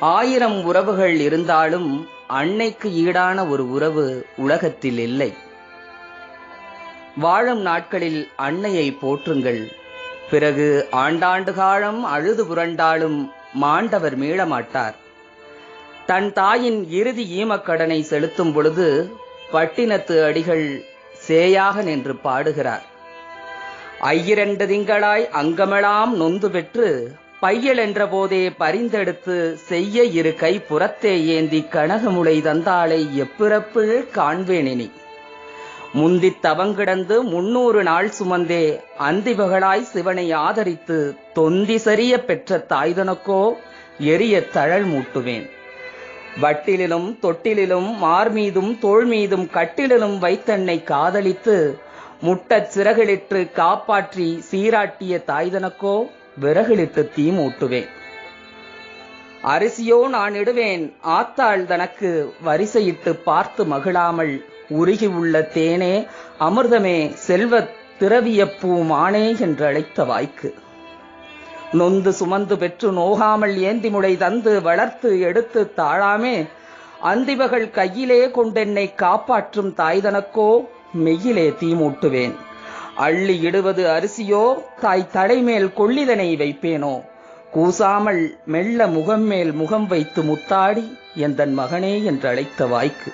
ஆயிரம் உறவுகள் இருந்தாலும் அன்னைக்கு ஈடான ஒரு உறவு உலகத்தில் இல்லை. வாழும் நாட்களில் அன்னையை போற்றுங்கள். பிறகு ஆண்டாண்டு காலம் அழுது புரண்டாலும் மாண்டவர் மீளமாட்டார். தன் தாயின் இறுதி ஈமக்கடனை செலுத்தும் பொழுது பட்டினத்து அடிகள் சேயாக நின்று பாடுகிறார். ஐயிரண்டு திங்களாய் அங்கமெலாம் நொந்து பெற்று பையல் என்ற போதே பரிந்தெடுத்து செய்ய இரு கை புறத்தே ஏந்தி கனகமுளை தந்தாளை எப்பிறப்பு காண்பேனினி முந்தித் தவங்கிடந்து முன்னூறு நாள் சுமந்தே அந்திபகளாய் சிவனை ஆதரித்து தொந்தி சரிய பெற்ற தாய்தனக்கோ எரிய தழல் மூட்டுவேன். வட்டிலிலும் தொட்டிலிலும் மார்மீதும் தோள் மீதும் கட்டிலிலும் வைத்தன்னை காதலித்து முட்டச் சிறகிலிட்டு காப்பாற்றி சீராட்டிய தாய்தனக்கோ விறகிலிட்டு தீ மூட்டுவேன் அரிசியோ நான் இடுவேன் ஆத்தாள் தனக்கு வரிசையிட்டு பார்த்து மகிழாமல் உருகி உள்ள தேனே அமிர்தமே செல்வத் திரவியப்பூ மானே என்று அழைத்த வாய்க்கு. நொந்து சுமந்து பெற்று நோகாமல் ஏந்தி முளை தந்து வளர்த்து எடுத்து தாழாமே அந்திவகள் கையிலே கொண்டென்னை காப்பாற்றும் தாய்தனக்கோ மெய்யிலே தீமூட்டுவேன். அள்ளி இடுவது அரிசியோ தாய் தலைமேல் கொள்ளிதனை வைப்பேனோ? கூசாமல் மெல்ல முகம் மேல் முகம் வைத்து முத்தாடி எந்தன் மகனே என்று அழைத்த வாய்க்கு.